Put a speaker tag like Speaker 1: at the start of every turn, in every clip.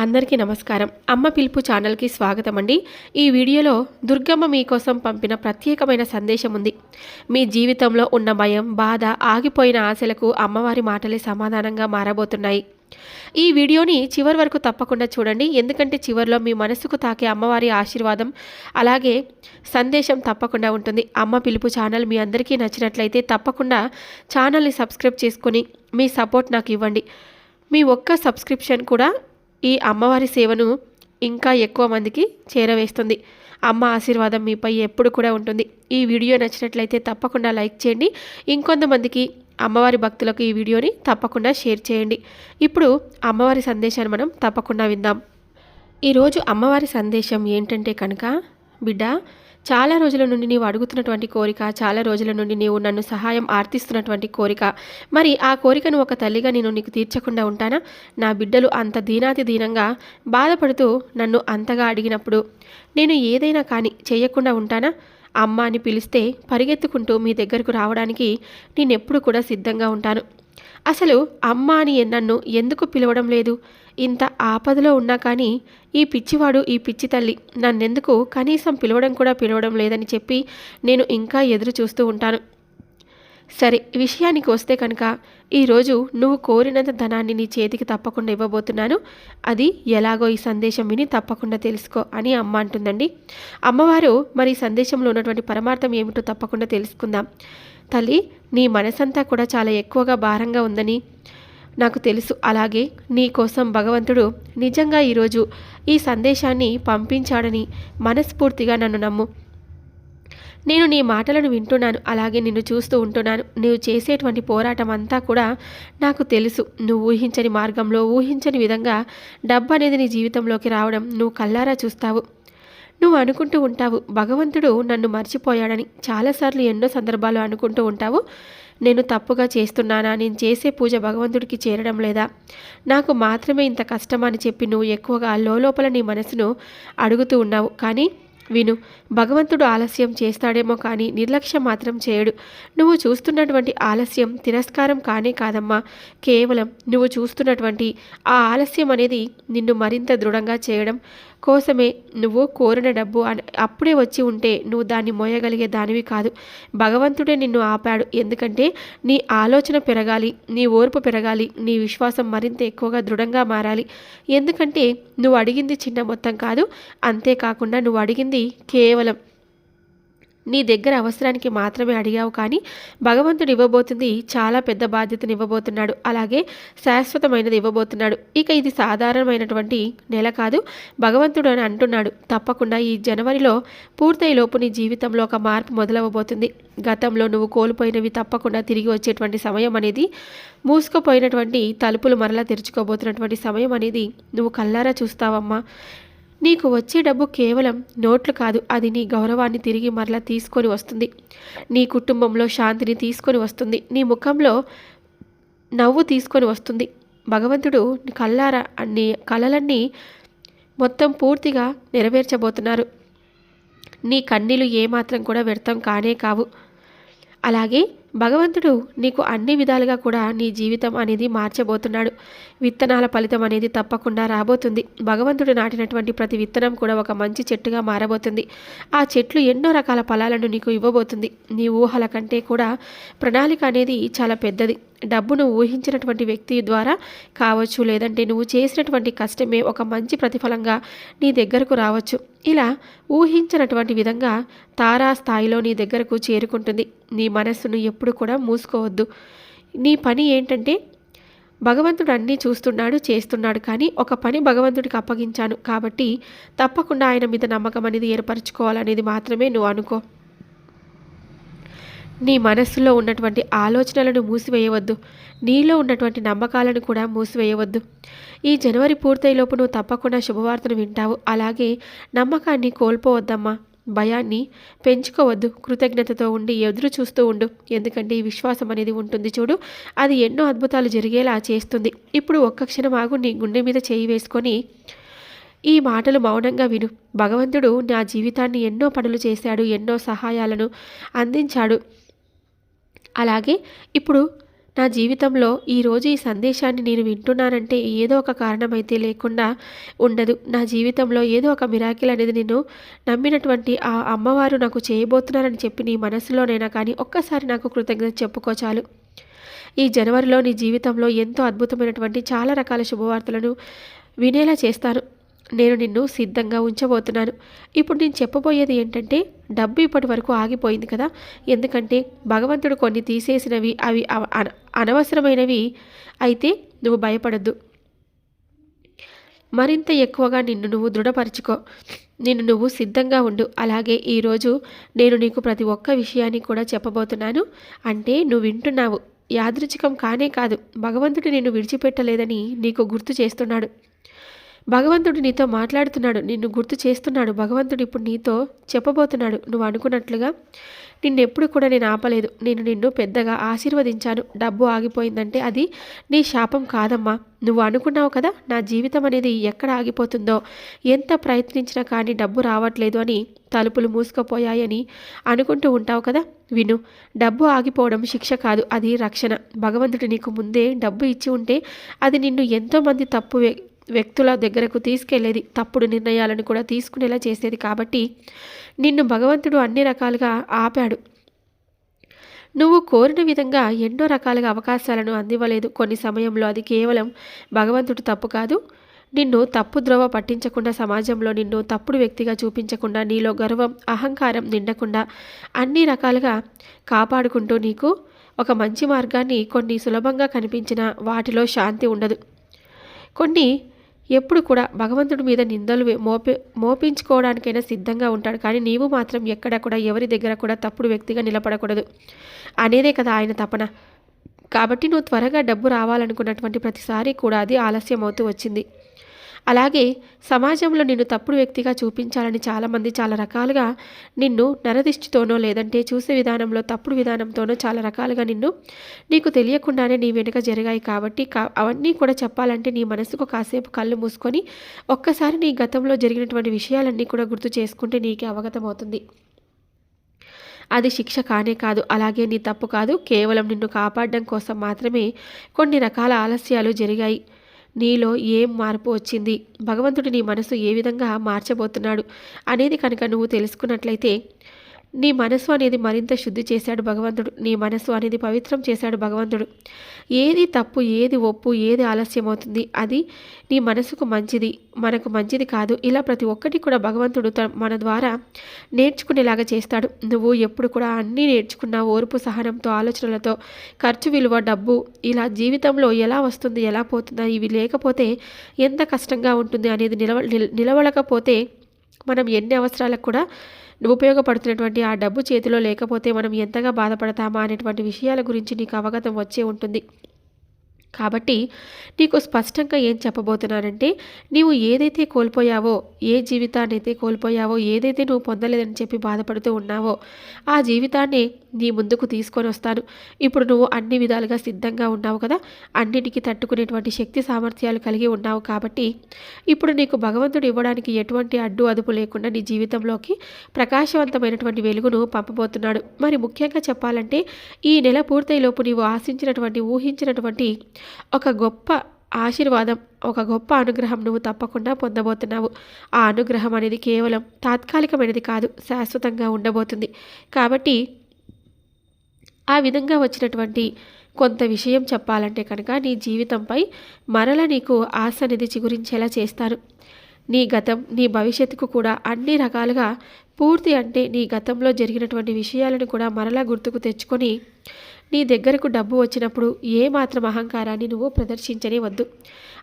Speaker 1: అందరికీ నమస్కారం. అమ్మ పిలుపు ఛానల్కి స్వాగతం అండి. ఈ వీడియోలో దుర్గమ్మ మీకోసం పంపిన ప్రత్యేకమైన సందేశం ఉంది. మీ జీవితంలో ఉన్న భయం బాధ ఆగిపోయిన ఆశలకు అమ్మవారి మాటలే సమాధానంగా మారబోతున్నాయి. ఈ వీడియోని చివరి వరకు తప్పకుండా చూడండి. ఎందుకంటే చివరిలో మీ మనసుకు తాకే అమ్మవారి ఆశీర్వాదం అలాగే సందేశం తప్పకుండా ఉంటుంది. అమ్మ పిలుపు ఛానల్ మీ అందరికీ నచ్చినట్లయితే తప్పకుండా ఛానల్ని సబ్స్క్రైబ్ చేసుకొని మీ సపోర్ట్ నాకు ఇవ్వండి. మీ ఒక్క సబ్స్క్రిప్షన్ కూడా ఈ అమ్మవారి సేవను ఇంకా ఎక్కువ మందికి చేరవేస్తుంది. అమ్మ ఆశీర్వాదం మీపై ఎప్పుడు కూడా ఉంటుంది. ఈ వీడియో నచ్చినట్లయితే తప్పకుండా లైక్ చేయండి. ఇంకొంతమందికి అమ్మవారి భక్తులకు ఈ వీడియోని తప్పకుండా షేర్ చేయండి. ఇప్పుడు అమ్మవారి సందేశాన్ని మనం తప్పకుండా విందాం. ఈరోజు అమ్మవారి సందేశం ఏంటంటే కనుక బిడ్డ చాలా రోజుల నుండి నీవు అడుగుతున్నటువంటి కోరిక చాలా రోజుల నుండి నీవు నన్ను సహాయం ఆర్తిస్తున్నటువంటి కోరిక. మరి ఆ కోరికను ఒక తల్లిగా నేను నీకు తీర్చకుండా ఉంటానా? నా బిడ్డలు అంత దీనాతి దీనంగా బాధపడుతూ నన్ను అంతగా అడిగినప్పుడు నేను ఏదైనా కానీ చేయకుండా ఉంటానా? అమ్మ అని పిలిస్తే పరిగెత్తుకుంటూ మీ దగ్గరకు రావడానికి నేనెప్పుడు కూడా సిద్ధంగా ఉంటాను. అసలు అమ్మ అని నన్ను ఎందుకు పిలవడం లేదు? ఇంత ఆపదలో ఉన్నా కానీ ఈ పిచ్చివాడు ఈ పిచ్చి తల్లి నన్నెందుకు కనీసం పిలవడం కూడా పిలవడం లేదని చెప్పి నేను ఇంకా ఎదురు చూస్తూ ఉంటాను. సరే విషయానికి వస్తే కనుక ఈరోజు నువ్వు కోరినంత ధనాన్ని నీ చేతికి తప్పకుండా ఇవ్వబోతున్నాను. అది ఎలాగో ఈ సందేశం విని తప్పకుండా తెలుసుకో అని అమ్మ అంటుందండి. అమ్మవారు మరి ఈ సందేశంలో ఉన్నటువంటి పరమార్థం ఏమిటో తప్పకుండా తెలుసుకుందాం. తల్లి నీ మనసంతా కూడా చాలా ఎక్కువగా భారంగా ఉందని నాకు తెలుసు. అలాగే నీ కోసం భగవంతుడు నిజంగా ఈరోజు ఈ సందేశాన్ని పంపించాడని మనస్ఫూర్తిగా నన్ను నమ్ము. నేను నీ మాటలను వింటున్నాను అలాగే నిన్ను చూస్తూ ఉంటున్నాను. నువ్వు చేసేటువంటి పోరాటం అంతా కూడా నాకు తెలుసు. నువ్వు ఊహించని మార్గంలో ఊహించని విధంగా డబ్బు అనేది నీ జీవితంలోకి రావడం నువ్వు కల్లారా చూస్తావు. నువ్వు అనుకుంటూ ఉంటావు భగవంతుడు నన్ను మర్చిపోయాడని చాలాసార్లు ఎన్నో సందర్భాలు అనుకుంటూ ఉంటావు. నేను తప్పుగా చేస్తున్నానా? నేను చేసే పూజ భగవంతుడికి చేరడం లేదా? నాకు మాత్రమే ఇంత కష్టమని చెప్పి నువ్వు ఎక్కువగా లోపల నీ మనసును అడుగుతూ ఉన్నావు. కానీ విను భగవంతుడు ఆలస్యం చేస్తాడేమో కానీ నిర్లక్ష్యం మాత్రం చేయడు. నువ్వు చూస్తున్నటువంటి ఆలస్యం తిరస్కారం కానే కాదమ్మా. కేవలం నువ్వు చూస్తున్నటువంటి ఆ ఆలస్యం అనేది నిన్ను మరింత దృఢంగా చేయడం కోసమే నువ్వు కోరిన డబ్బు అని అప్పుడే వచ్చి ఉంటే నువ్వు దాన్ని మోయగలిగే దానివి కాదు. భగవంతుడే నిన్ను ఆపాడు. ఎందుకంటే నీ ఆలోచన పెరగాలి నీ ఓర్పు పెరగాలి నీ విశ్వాసం మరింత ఎక్కువగా దృఢంగా మారాలి. ఎందుకంటే నువ్వు అడిగింది చిన్న మొత్తం కాదు. అంతేకాకుండా నువ్వు అడిగింది కేవలం నీ దగ్గర అవసరానికి మాత్రమే అడిగావు కానీ భగవంతుడు ఇవ్వబోతుంది చాలా పెద్ద బాధ్యతను ఇవ్వబోతున్నాడు. అలాగే శాశ్వతమైనది ఇవ్వబోతున్నాడు. ఇక ఇది సాధారణమైనటువంటి నెల కాదు. భగవంతుడు అని అంటున్నాడు. తప్పకుండా ఈ జనవరిలో పూర్తయి నీ జీవితంలో ఒక మార్పు మొదలవ్వబోతుంది. గతంలో నువ్వు కోల్పోయినవి తప్పకుండా తిరిగి వచ్చేటువంటి సమయం అనేది మూసుకుపోయినటువంటి తలుపులు మరలా తెరుచుకోబోతున్నటువంటి సమయం అనేది నువ్వు కల్లారా చూస్తావమ్మా. నీకు వచ్చే డబ్బు కేవలం నోట్లు కాదు అది నీ గౌరవాన్ని తిరిగి మరలా తీసుకొని వస్తుంది. నీ కుటుంబంలో శాంతిని తీసుకొని వస్తుంది. నీ ముఖంలో నవ్వు తీసుకొని వస్తుంది. భగవంతుడు కల్లారా అన్ని కళలన్నీ మొత్తం పూర్తిగా నెరవేర్చబోతున్నారు. నీ కన్నీలు ఏమాత్రం కూడా వ్యర్థం కానే కావు. అలాగే భగవంతుడు నీకు అన్ని విధాలుగా కూడా నీ జీవితం అనేది మార్చబోతున్నాడు. విత్తనాల ఫలితం అనేది తప్పకుండా రాబోతుంది. భగవంతుడు నాటినటువంటి ప్రతి విత్తనం కూడా ఒక మంచి చెట్టుగా మారబోతుంది. ఆ చెట్లు ఎన్నో రకాల ఫలాలను నీకు ఇవ్వబోతుంది. నీ ఊహల కంటే కూడా ప్రణాళిక అనేది చాలా పెద్దది. డబ్బును ఊహించినటువంటి వ్యక్తి ద్వారా కావచ్చు లేదంటే నువ్వు చేసినటువంటి కష్టమే ఒక మంచి ప్రతిఫలంగా నీ దగ్గరకు రావచ్చు. ఇలా ఊహించినటువంటి విధంగా తారా స్థాయిలో నీ దగ్గరకు చేరుకుంటుంది. నీ మనస్సును ఎప్పుడు కూడా మూసుకోవద్దు. నీ పని ఏంటంటే భగవంతుడు అన్నీ చూస్తున్నాడు చేస్తున్నాడు కానీ ఒక పని భగవంతుడికి అప్పగించాను కాబట్టి తప్పకుండా ఆయన మీద నమ్మకం అనేది ఏర్పరచుకోవాలనేది మాత్రమే నువ్వు అనుకో. నీ మనస్సులో ఉన్నటువంటి ఆలోచనలను మూసివేయవద్దు. నీలో ఉన్నటువంటి నమ్మకాలను కూడా మూసివేయవద్దు. ఈ జనవరి పూర్తయిలోపు నువ్వు తప్పకుండా శుభవార్తను వింటావు. అలాగే నమ్మకాన్ని కోల్పోవద్దమ్మా. భయాన్ని పెంచుకోవద్దు. కృతజ్ఞతతో ఉండి ఎదురు చూస్తూ ఉండు. ఎందుకంటే ఈ విశ్వాసం అనేది ఉంటుంది చూడు. అది ఎన్నో అద్భుతాలు జరిగేలా చేస్తుంది. ఇప్పుడు ఒక్క క్షణం ఆగు నీ గుండె మీద చేయి వేసుకొని ఈ మాటలు మౌనంగా విను. భగవంతుడు నా జీవితాన్ని ఎన్నో పనులు చేశాడు ఎన్నో సహాయాలను అందించాడు. అలాగే ఇప్పుడు నా జీవితంలో ఈరోజు ఈ సందేశాన్ని నేను వింటున్నానంటే ఏదో ఒక కారణం అయితే లేకుండా ఉండదు. నా జీవితంలో ఏదో ఒక మిరాకిల్ అనేది నేను నమ్మినటువంటి ఆ అమ్మవారు నాకు చేయబోతున్నారని చెప్పి నీ మనసులోనైనా కానీ ఒక్కసారి నాకు కృతజ్ఞత చెప్పుకోచాలు ఈ జనవరిలో నీ జీవితంలో ఎంతో అద్భుతమైనటువంటి చాలా రకాల శుభవార్తలను వినేలా చేస్తాను నేను నిన్ను సిద్ధంగా ఉంచబోతున్నాను. ఇప్పుడు నేను చెప్పబోయేది ఏంటంటే డబ్బు ఇప్పటి వరకు ఆగిపోయింది కదా. ఎందుకంటే భగవంతుడు కొన్ని తీసేసినవి అవి అనవసరమైనవి. అయితే నువ్వు భయపడద్దు. మరింత ఎక్కువగా నిన్ను నువ్వు దృఢపరచుకో. నిన్ను నువ్వు సిద్ధంగా ఉండు. అలాగే ఈరోజు నేను నీకు ప్రతి ఒక్క విషయాన్ని కూడా చెప్పబోతున్నాను. అంటే నువ్వు వింటున్నావు. యాదృచ్ఛికం కానే కాదు. భగవంతుడు నిన్ను విడిచిపెట్టలేదని నీకు గుర్తు చేస్తున్నాడు. భగవంతుడు నీతో మాట్లాడుతున్నాడు నిన్ను గుర్తు చేస్తున్నాడు. భగవంతుడు ఇప్పుడు నీతో చెప్పబోతున్నాడు. నువ్వు అనుకున్నట్లుగా నిన్నెప్పుడు కూడా నేను ఆపలేదు. నేను నిన్ను పెద్దగా ఆశీర్వదించాను. డబ్బు ఆగిపోయిందంటే అది నీ శాపం కాదమ్మా. నువ్వు అనుకున్నావు కదా నా జీవితం అనేది ఎక్కడ ఆగిపోతుందో ఎంత ప్రయత్నించినా కానీ డబ్బు రావట్లేదు అని తలుపులు మూసుకుపోయాయని అనుకుంటూ ఉంటావు కదా. విను డబ్బు ఆగిపోవడం శిక్ష కాదు అది రక్షణ. భగవంతుడు నీకు ముందే డబ్బు ఇచ్చి ఉంటే అది నిన్ను ఎంతోమంది తప్పు వ్యక్తుల దగ్గరకు తీసుకెళ్ళేది తప్పుడు నిర్ణయాలను కూడా తీసుకునేలా చేసేది కాబట్టి నిన్ను భగవంతుడు అన్ని రకాలుగా ఆపాడు. నువ్వు కోరిన విధంగా ఎన్నో రకాలుగా అవకాశాలను అందివ్వలేదు. కొన్ని సమయంలో అది కేవలం భగవంతుడు తప్పు కాదు. నిన్ను తప్పు ద్రోవ పట్టించకుండా సమాజంలో నిన్ను తప్పుడు వ్యక్తిగా చూపించకుండా నీలో గర్వం అహంకారం నిండకుండా అన్ని రకాలుగా కాపాడుకుంటూ నీకు ఒక మంచి మార్గాన్ని కొన్ని సులభంగా కనిపించిన వాటిలో శాంతి ఉండదు. కొన్ని ఎప్పుడు కూడా భగవంతుడి మీద నిందలు మోపి మోపించుకోవడానికైనా సిద్ధంగా ఉంటాడు. కానీ నీవు మాత్రం ఎక్కడ కూడా ఎవరి దగ్గర కూడా తప్పుడు వ్యక్తిగా నిలబడకూడదు. అనేదే కదా ఆయన తపన. కాబట్టి నువ్వు త్వరగా డబ్బు రావాలనుకున్నటువంటి ప్రతిసారి కూడా అది ఆలస్యం అవుతూ వచ్చింది. అలాగే సమాజంలో నిన్ను తప్పుడు వ్యక్తిగా చూపించాలని చాలామంది చాలా రకాలుగా నిన్ను నరదిష్టితోనో లేదంటే చూసే విధానంలో తప్పుడు విధానంతోనో చాలా రకాలుగా నిన్ను నీకు తెలియకుండానే నీ వెనుక జరిగాయి కాబట్టి అవన్నీ కూడా చెప్పాలంటే నీ మనసుకు కాసేపు కళ్ళు మూసుకొని ఒక్కసారి నీ గతంలో జరిగినటువంటి విషయాలన్నీ కూడా గుర్తు చేసుకుంటే నీకే అవగతమవుతుంది. అది శిక్ష కానే కాదు అలాగే నీ తప్పు కాదు. కేవలం నిన్ను కాపాడడం కోసం మాత్రమే కొన్ని రకాల ఆలస్యాలు జరిగాయి. నీలో ఏం మార్పు వచ్చింది? భగవంతుడు నీ మనసు ఏ విధంగా మార్చబోతున్నాడు? అనేది కనుక నువ్వు తెలుసుకున్నట్లయితే నీ మనసు అనేది మరింత శుద్ధి చేశాడు భగవంతుడు. నీ మనసు అనేది పవిత్రం చేశాడు భగవంతుడు. ఏది తప్పు ఏది ఒప్పు ఏది ఆలస్యం అవుతుంది అది నీ మనసుకు మంచిది మనకు మంచిది కాదు. ఇలా ప్రతి ఒక్కటి కూడా భగవంతుడు మన ద్వారా నేర్చుకునేలాగా చేస్తాడు. నువ్వు ఎప్పుడు కూడా అన్నీ నేర్చుకున్న ఓర్పు సహనంతో ఆలోచనలతో ఖర్చు విలువ డబ్బు ఇలా జీవితంలో ఎలా వస్తుంది ఎలా పోతుందా ఇవి లేకపోతే ఎంత కష్టంగా ఉంటుంది అనేది నిలవ నిలవలకపోతే మనం ఎన్ని అవసరాలకు కూడా ఉపయోగపడుతున్నటువంటి ఆ డబ్బు చేతిలో లేకపోతే మనం ఎంతగా బాధపడతామా అనేటువంటి విషయాల గురించి నీకు అవగతం వచ్చే ఉంటుంది. కాబట్టి నీకు స్పష్టంగా ఏం చెప్పబోతున్నానంటే నీవు ఏదైతే కోల్పోయావో ఏ జీవితాన్ని అయితే కోల్పోయావో ఏదైతే నువ్వు పొందలేదని చెప్పి బాధపడుతూ ఉన్నావో ఆ జీవితాన్ని నీ ముందుకు తీసుకొని వస్తాను. ఇప్పుడు నువ్వు అన్ని విధాలుగా సిద్ధంగా ఉన్నావు కదా? అన్నిటికీ తట్టుకునేటువంటి శక్తి సామర్థ్యాలు కలిగి ఉన్నావు కాబట్టి ఇప్పుడు నీకు భగవంతుడు ఇవ్వడానికి ఎటువంటి అడ్డు అదుపు లేకుండా నీ జీవితంలోకి ప్రకాశవంతమైనటువంటి వెలుగును పంపబోతున్నాడు. మరి ముఖ్యంగా చెప్పాలంటే ఈ నెల పూర్తయిలోపు నీవు ఆశించినటువంటి ఊహించినటువంటి ఒక గొప్ప ఆశీర్వాదం ఒక గొప్ప అనుగ్రహం నువ్వు తప్పకుండా పొందబోతున్నావు. ఆ అనుగ్రహం అనేది కేవలం తాత్కాలికమైనది కాదు శాశ్వతంగా ఉండబోతుంది. కాబట్టి ఆ విధంగా వచ్చినటువంటి కొంత విషయం చెప్పాలంటే కనుక నీ జీవితంపై మరల నీకు ఆశ అనేది చిగురించేలా చేస్తారు. నీ గతం నీ భవిష్యత్తుకు కూడా అన్ని రకాలుగా పూర్తి అంటే నీ గతంలో జరిగినటువంటి విషయాలను కూడా మరలా గుర్తుకు తెచ్చుకొని నీ దగ్గరకు డబ్బు వచ్చినప్పుడు ఏ మాత్రం అహంకారాన్ని నువ్వు ప్రదర్శించనే వద్దు.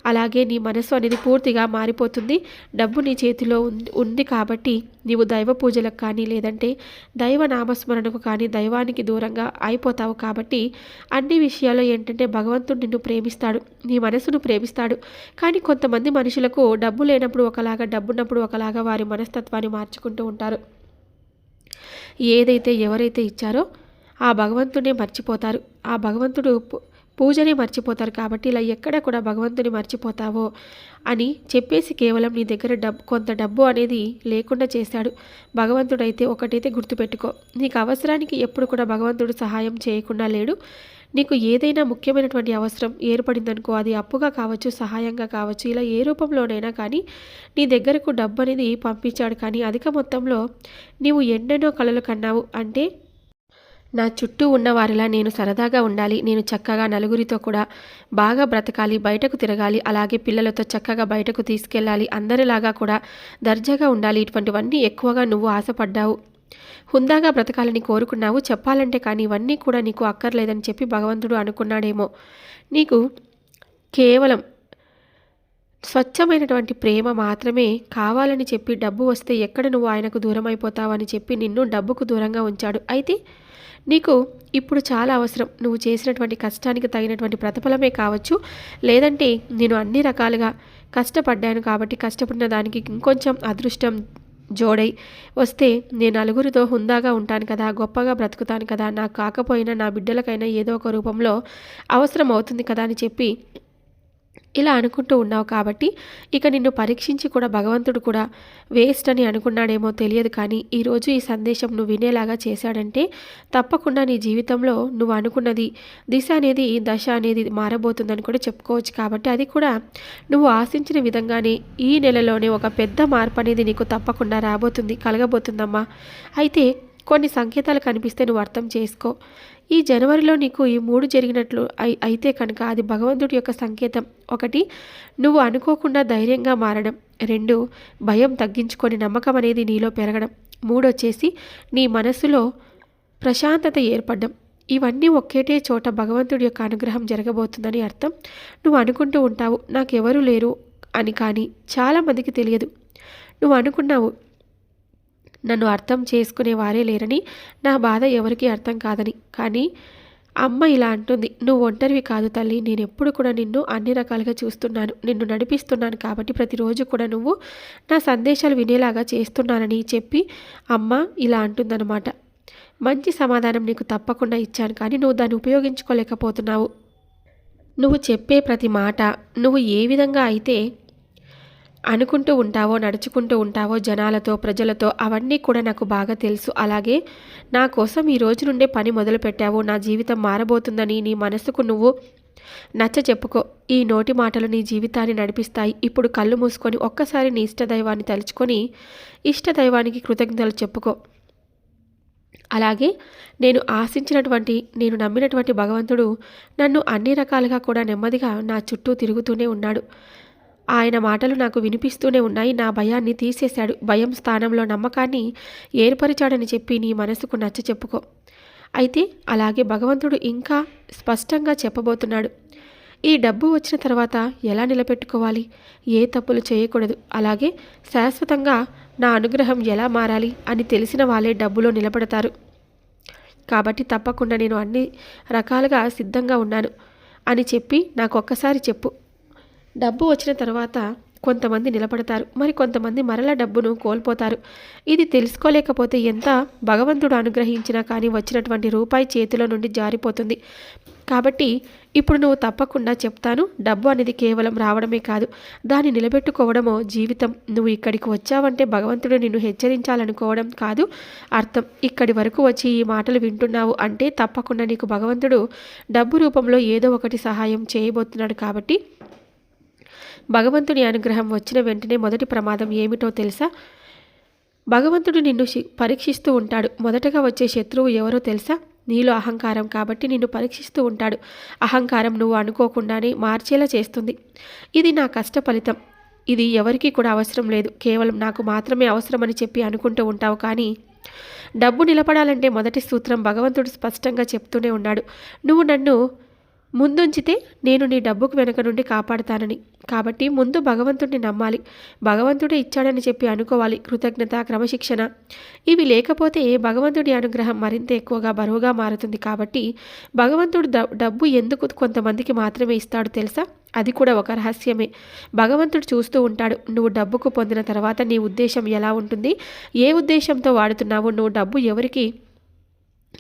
Speaker 1: అలాగే నీ మనసు అనేది పూర్తిగా మారిపోతుంది. డబ్బు నీ చేతిలో ఉంది కాబట్టి నీవు దైవ పూజలకు కానీ లేదంటే దైవ నామస్మరణకు కానీ దైవానికి దూరంగా అయిపోతావు కాబట్టి అన్ని విషయాల్లో ఏంటంటే భగవంతుడు నిన్ను ప్రేమిస్తాడు. నీ మనసును ప్రేమిస్తాడు. కానీ కొంతమంది మనుషులకు డబ్బు లేనప్పుడు ఒకలాగా డబ్బున్నప్పుడు ఒకలాగా వారి మనస్తత్వాన్ని మార్చుకుంటూ ఉంటారు. ఏదైతే ఎవరైతే ఇచ్చారో ఆ భగవంతుడే మర్చిపోతారు. ఆ భగవంతుడు పూజనే మర్చిపోతారు కాబట్టి ఇలా ఎక్కడ కూడా భగవంతుని మర్చిపోతావో అని చెప్పేసి కేవలం నీ దగ్గర డబ్బు కొంత డబ్బు అనేది లేకుండా చేశాడు భగవంతుడైతే ఒకటైతే గుర్తుపెట్టుకో. నీకు అవసరానికి ఎప్పుడు కూడా భగవంతుడు సహాయం చేయకుండా లేడు. నీకు ఏదైనా ముఖ్యమైనటువంటి అవసరం ఏర్పడిందనుకో అది అప్పుగా కావచ్చు సహాయంగా కావచ్చు ఇలా ఏ రూపంలోనైనా కానీ నీ దగ్గరకు డబ్బు అనేది పంపించాడు. కానీ అధిక మొత్తంలో నీవు ఎన్నెన్నో కళలు కన్నావు. అంటే నా చుట్టూ ఉన్నవారిలా నేను సరదాగా ఉండాలి నేను చక్కగా నలుగురితో కూడా బాగా బ్రతకాలి బయటకు తిరగాలి అలాగే పిల్లలతో చక్కగా బయటకు తీసుకెళ్ళాలి అందరిలాగా కూడా దర్జాగా ఉండాలి ఇటువంటివన్నీ ఎక్కువగా నువ్వు ఆశపడ్డావు. హుందాగా బ్రతకాలని కోరుకున్నావు చెప్పాలంటే కానీ ఇవన్నీ కూడా నీకు అక్కర్లేదని చెప్పి భగవంతుడు అనుకున్నాడేమో. నీకు కేవలం స్వచ్ఛమైనటువంటి ప్రేమ మాత్రమే కావాలని చెప్పి డబ్బు వస్తే ఎక్కడ నువ్వు ఆయనకు దూరం అయిపోతావని చెప్పి నిన్ను డబ్బుకు దూరంగా ఉంచాడు. అయితే నీకు ఇప్పుడు చాలా అవసరం. నువ్వు చేసినటువంటి కష్టానికి తగినటువంటి ప్రతిఫలమే కావచ్చు. లేదంటే నేను అన్ని రకాలుగా కష్టపడ్డాను కాబట్టి కష్టపడిన దానికి ఇంకొంచెం అదృష్టం జోడై వస్తే నేను నలుగురితో హుందాగా ఉంటాను కదా గొప్పగా బ్రతుకుతాను కదా నాకు కాకపోయినా నా బిడ్డలకైనా ఏదో ఒక రూపంలో అవసరం అవుతుంది కదా అని చెప్పి ఇలా అనుకుంటూ ఉన్నావు కాబట్టి ఇక నిన్ను పరీక్షించి కూడా భగవంతుడు కూడా వేస్ట్ అని అనుకున్నాడేమో తెలియదు కానీ ఈరోజు ఈ సందేశం నువ్వు వినేలాగా చేశాడంటే తప్పకుండా నీ జీవితంలో నువ్వు అనుకున్నది దిశ అనేది దశ అనేది మారబోతుందని కూడా చెప్పుకోవచ్చు కాబట్టి అది కూడా నువ్వు ఆశించిన విధంగానే ఈ నెలలోనే ఒక పెద్ద మార్పు అనేది నీకు తప్పకుండా రాబోతుంది కలగబోతుందమ్మా. అయితే కొన్ని సంకేతాలు కనిపిస్తే నువ్వు అర్థం చేసుకో. ఈ జనవరిలో నీకు ఈ మూడు జరిగినట్లు అయితే కనుక అది భగవంతుడి యొక్క సంకేతం. ఒకటి నువ్వు అనుకోకుండా ధైర్యంగా మారడం. రెండు భయం తగ్గించుకొని నమ్మకం అనేది నీలో పెరగడం. మూడొచ్చేసి నీ మనసులో ప్రశాంతత ఏర్పడడం. ఇవన్నీ ఒకేటే చోట భగవంతుడి యొక్క అనుగ్రహం జరగబోతుందని అర్థం. నువ్వు అనుకుంటూ ఉంటావు నాకెవరూ లేరు అని కానీ చాలామందికి తెలియదు. నువ్వు అనుకున్నావు నన్ను అర్థం చేసుకునే వారే లేరని నా బాధ ఎవరికి అర్థం కాదని. కానీ అమ్మ ఇలా అంటుంది నువ్వు ఒంటరివి కాదు తల్లి నేను ఎప్పుడు కూడా నిన్ను అన్ని రకాలుగా చూస్తున్నాను. నిన్ను నడిపిస్తున్నాను కాబట్టి ప్రతిరోజు కూడా నువ్వు నా సందేశాలు వినేలాగా చేస్తున్నానని చెప్పి అమ్మ ఇలా అంటుందన్నమాట. మంచి సమాధానం నీకు తప్పకుండా ఇచ్చాను కానీ నువ్వు దాన్ని ఉపయోగించుకోలేకపోతున్నావు. నువ్వు చెప్పే ప్రతి మాట నువ్వు ఏ విధంగా అయితే అనుకుంటూ ఉంటావో నడుచుకుంటూ ఉంటావో జనాలతో ప్రజలతో అవన్నీ కూడా నాకు బాగా తెలుసు. అలాగే నా కోసం ఈ రోజు నుండే పని మొదలు పెట్టావో. నా జీవితం మారబోతుందని నీ మనసుకు నువ్వు నచ్చ చెప్పుకో. ఈ నోటి మాటలు నీ జీవితాన్ని నడిపిస్తాయి. ఇప్పుడు కళ్ళు మూసుకొని ఒక్కసారి నీ ఇష్టదైవాన్ని తలుచుకొని ఇష్టదైవానికి కృతజ్ఞతలు చెప్పుకో. అలాగే నేను ఆశించినటువంటి నేను నమ్మినటువంటి భగవంతుడు నన్ను అన్ని రకాలుగా కూడా నెమ్మదిగా నా చుట్టూ తిరుగుతూనే ఉన్నాడు. ఆయన మాటలు నాకు వినిపిస్తూనే ఉన్నాయి. నా భయాన్ని తీసేశాడు. భయం స్థానంలో నమ్మకాన్ని ఏర్పరిచాడని చెప్పి నీ మనసుకు నచ్చ చెప్పుకో. అయితే అలాగే భగవంతుడు ఇంకా స్పష్టంగా చెప్పబోతున్నాడు. ఈ డబ్బు వచ్చిన తర్వాత ఎలా నిలబెట్టుకోవాలి? ఏ తప్పులు చేయకూడదు. అలాగే శాశ్వతంగా నా అనుగ్రహం ఎలా మారాలి అని తెలిసిన వాళ్ళే డబ్బులో నిలబడతారు. కాబట్టి తప్పకుండా నేను అన్ని రకాలుగా సిద్ధంగా ఉన్నాను అని చెప్పి నాకు ఒక్కసారి చెప్పు. డబ్బు వచ్చిన తర్వాత కొంతమంది నిలబడతారు. మరి కొంతమంది మరల డబ్బును కోల్పోతారు. ఇది తెలుసుకోలేకపోతే ఎంత భగవంతుడు అనుగ్రహించినా కానీ వచ్చినటువంటి రూపాయి చేతిలో నుండి జారిపోతుంది. కాబట్టి ఇప్పుడు నువ్వు తప్పకుండా చెప్తాను డబ్బు అనేది కేవలం రావడమే కాదు. దాన్ని నిలబెట్టుకోవడమో జీవితం. నువ్వు ఇక్కడికి వచ్చావంటే భగవంతుడు నిన్ను హెచ్చరించాలనుకోవడం కాదు అర్థం. ఇక్కడి వరకు వచ్చి ఈ మాటలు వింటున్నావు అంటే తప్పకుండా నీకు భగవంతుడు డబ్బు రూపంలో ఏదో ఒకటి సహాయం చేయబోతున్నాడు కాబట్టి భగవంతుని అనుగ్రహం వచ్చిన వెంటనే మొదటి ప్రమాదం ఏమిటో తెలుసా? భగవంతుడు నిన్ను పరీక్షిస్తూ ఉంటాడు. మొదటగా వచ్చే శత్రువు ఎవరో తెలుసా? నీలో అహంకారం కాబట్టి నిన్ను పరీక్షిస్తూ ఉంటాడు. అహంకారం నువ్వు అనుకోకుండానే మార్చేలా చేస్తుంది. ఇది నా కష్ట ఫలితం ఇది ఎవరికీ కూడా అవసరం లేదు. కేవలం నాకు మాత్రమే అవసరమని చెప్పి అనుకుంటూ ఉంటావు కానీ డబ్బు నిలబడాలంటే మొదటి సూత్రం భగవంతుడు స్పష్టంగా చెప్తూనే ఉన్నాడు. నువ్వు నన్ను ముందుంచితే నేను నీ డబ్బుకు వెనుక నుండి కాపాడుతానని. కాబట్టి ముందు భగవంతుడిని నమ్మాలి. భగవంతుడే ఇచ్చాడని చెప్పి అనుకోవాలి. కృతజ్ఞత క్రమశిక్షణ. ఇవి లేకపోతే భగవంతుడి అనుగ్రహం మరింత ఎక్కువగా బరువుగా మారుతుంది. కాబట్టి భగవంతుడు డబ్బు ఎందుకు కొంతమందికి మాత్రమే ఇస్తాడు తెలుసా? అది కూడా ఒక రహస్యమే. భగవంతుడు చూస్తూ ఉంటాడు నువ్వు డబ్బుకు పొందిన తర్వాత నీ ఉద్దేశం ఎలా ఉంటుంది? ఏ ఉద్దేశంతో వాడుతున్నావు? నువ్వు డబ్బు ఎవరికి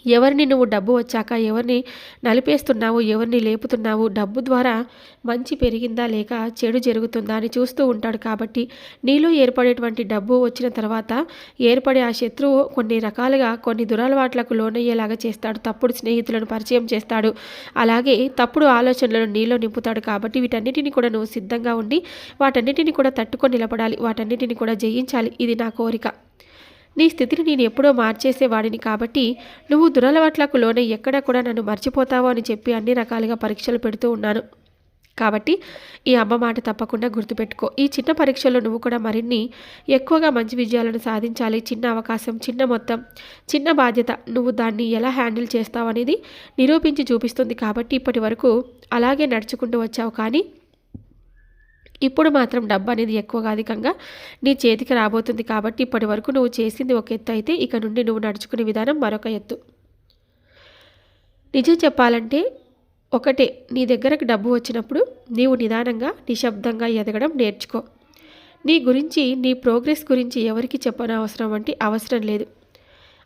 Speaker 1: ఎవరిని నువ్వు డబ్బు వచ్చాక ఎవరిని నలిపేస్తున్నావు ఎవరిని లేపుతున్నావు డబ్బు ద్వారా మంచి పెరిగిందా లేక చెడు జరుగుతుందా అని చూస్తూ ఉంటాడు. కాబట్టి నీలో ఏర్పడేటువంటి డబ్బు వచ్చిన తర్వాత ఏర్పడే ఆ శత్రువు కొన్ని రకాలుగా కొన్ని దురలవాట్లకు లోనయ్యేలాగా చేస్తాడు. తప్పుడు స్నేహితులను పరిచయం చేస్తాడు. అలాగే తప్పుడు ఆలోచనలను నీలో నింపుతాడు. కాబట్టి వీటన్నిటిని కూడా నువ్వు సిద్ధంగా ఉండి వాటన్నిటిని కూడా తట్టుకొని నిలబడాలి. వాటన్నిటిని కూడా జయించాలి. ఇది నా కోరిక. నీ స్థితిని నేను ఎప్పుడో మార్చేసేవాడిని కాబట్టి నువ్వు దురలవాట్లకు లోనే ఎక్కడా కూడా నన్ను మర్చిపోతావో అని చెప్పి అన్ని రకాలుగా పరీక్షలు పెడుతూ ఉన్నాను. కాబట్టి ఈ అమ్మ మాట తప్పకుండా గుర్తుపెట్టుకో. ఈ చిన్న పరీక్షల్లో నువ్వు కూడా మరిన్ని ఎక్కువగా మంచి విజయాలను సాధించాలి. చిన్న అవకాశం చిన్న మొత్తం చిన్న బాధ్యత నువ్వు దాన్ని ఎలా హ్యాండిల్ చేస్తావు అనేది నిరూపించి చూపిస్తుంది కాబట్టి ఇప్పటి వరకు అలాగే నడుచుకుంటూ వచ్చావు. కానీ ఇప్పుడు మాత్రం డబ్బు అనేది ఎక్కువగా అధికంగా నీ చేతికి రాబోతుంది కాబట్టి ఇప్పటి వరకు నువ్వు చేసింది ఒక ఎత్తు అయితే ఇక నుండి నువ్వు నడుచుకునే విధానం మరొక ఎత్తు. నిజం చెప్పాలంటే ఒకటే నీ దగ్గరకు డబ్బు వచ్చినప్పుడు నీవు నిదానంగా నిశ్శబ్దంగా ఎదగడం నేర్చుకో. నీ గురించి నీ ప్రోగ్రెస్ గురించి ఎవరికి చెప్పనవసరం అంటే అవసరం లేదు.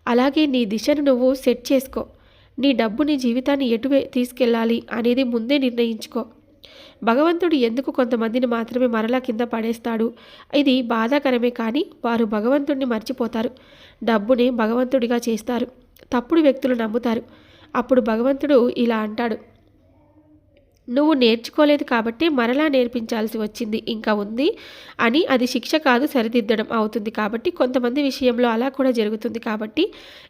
Speaker 1: అలాగే నీ దిశను నువ్వు సెట్ చేసుకో. నీ డబ్బు నీ జీవితాన్ని ఎటు తీసుకెళ్ళాలి అనేది ముందే నిర్ణయించుకో. భగవంతుడు ఎందుకు కొంతమందిని మాత్రమే మరలా కింద పడేస్తాడు? ఇది బాధాకరమే కానీ వారు భగవంతుడిని మర్చిపోతారు. డబ్బుని భగవంతుడిగా చేస్తారు. తప్పుడు వ్యక్తులు నమ్ముతారు. అప్పుడు భగవంతుడు ఇలా అంటాడు. నువ్వు నేర్చుకోలేదు కాబట్టి మరలా నేర్పించాల్సి వచ్చింది ఇంకా ఉంది అని అది శిక్ష కాదు సరిదిద్దడం అవుతుంది కాబట్టి కొంతమంది విషయంలో అలా కూడా జరుగుతుంది కాబట్టి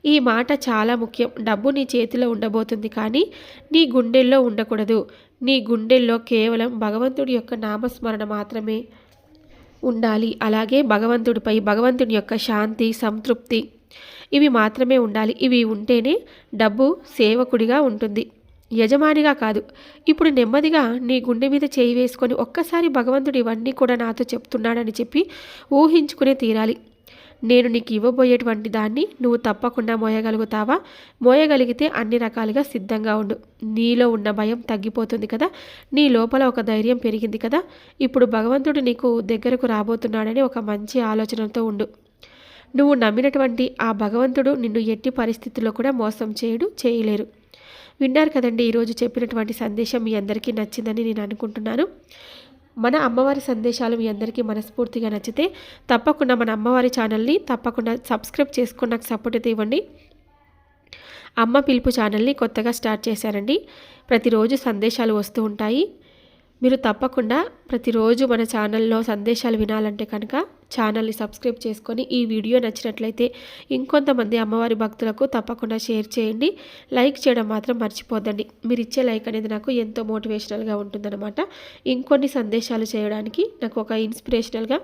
Speaker 1: ఈ మాట చాలా ముఖ్యం. డబ్బు నీ చేతిలో ఉండబోతుంది కానీ నీ గుండెల్లో ఉండకూడదు. నీ గుండెల్లో కేవలం భగవంతుడి యొక్క నామస్మరణ మాత్రమే ఉండాలి. అలాగే భగవంతుడిపై భగవంతుని యొక్క శాంతి సంతృప్తి ఇవి మాత్రమే ఉండాలి. ఇవి ఉంటేనే డబ్బు సేవకుడిగా ఉంటుంది. యజమానిగా కాదు. ఇప్పుడు నెమ్మదిగా నీ గుండె మీద చేయి వేసుకొని ఒక్కసారి భగవంతుడు ఇవన్నీ కూడా నాతో చెప్తున్నాడని చెప్పి ఊహించుకునే తీరాలి. నేను నీకు ఇవ్వబోయేటువంటి దాన్ని నువ్వు తప్పకుండా మోయగలుగుతావా? మోయగలిగితే అన్ని రకాలుగా సిద్ధంగా ఉండు. నీలో ఉన్న భయం తగ్గిపోతుంది కదా? నీ లోపల ఒక ధైర్యం పెరిగింది కదా? ఇప్పుడు భగవంతుడు నీకు దగ్గరకు రాబోతున్నాడని ఒక మంచి ఆలోచనతో ఉండు. నువ్వు నమ్మినటువంటి ఆ భగవంతుడు నిన్ను ఎట్టి పరిస్థితుల్లో కూడా మోసం చేయడు చేయలేరు. విన్నారు కదండి ఈరోజు చెప్పినటువంటి సందేశం మీ అందరికీ నచ్చిందని నేను అనుకుంటున్నాను. మన అమ్మవారి సందేశాలు మీ అందరికీ మనస్ఫూర్తిగా నచ్చితే తప్పకుండా మన అమ్మవారి ఛానల్ని తప్పకుండా సబ్స్క్రైబ్ చేసుకుని నాకు సపోర్ట్ అయితే ఇవ్వండి. అమ్మ పిలుపు ఛానల్ని కొత్తగా స్టార్ట్ చేశానండి ప్రతిరోజు సందేశాలు వస్తూ ఉంటాయి. మీరు తప్పకుండా ప్రతిరోజు మన ఛానల్లో సందేశాలు వినాలంటే కనుక ఛానల్ని సబ్స్క్రైబ్ చేసుకొని ఈ వీడియో నచ్చినట్లయితే ఇంకొంతమంది అమ్మవారి భక్తులకు తప్పకుండా షేర్ చేయండి. లైక్ చేయడం మాత్రం మర్చిపోద్దండి. మీరు ఇచ్చే లైక్ అనేది నాకు ఎంతో మోటివేషనల్గా ఉంటుందన్నమాట. ఇంకొన్ని సందేశాలు చేయడానికి నాకు ఒక ఇన్స్పిరేషనల్గా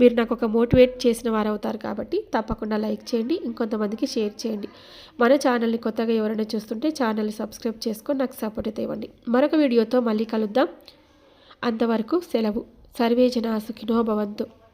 Speaker 1: మీరు నాకు ఒక మోటివేట్ చేసిన వారు అవుతారు కాబట్టి తప్పకుండా లైక్ చేయండి ఇంకొంతమందికి షేర్ చేయండి. మన ఛానల్ని కొత్తగా ఎవరైనా చూస్తుంటే ఛానల్ని సబ్స్క్రైబ్ చేసుకొని నాకు సపోర్ట్ అయితే ఇవ్వండి. మరొక వీడియోతో మళ్ళీ కలుద్దాం. అంతవరకు సెలవు. సర్వే జన సుఖినో భవంతు.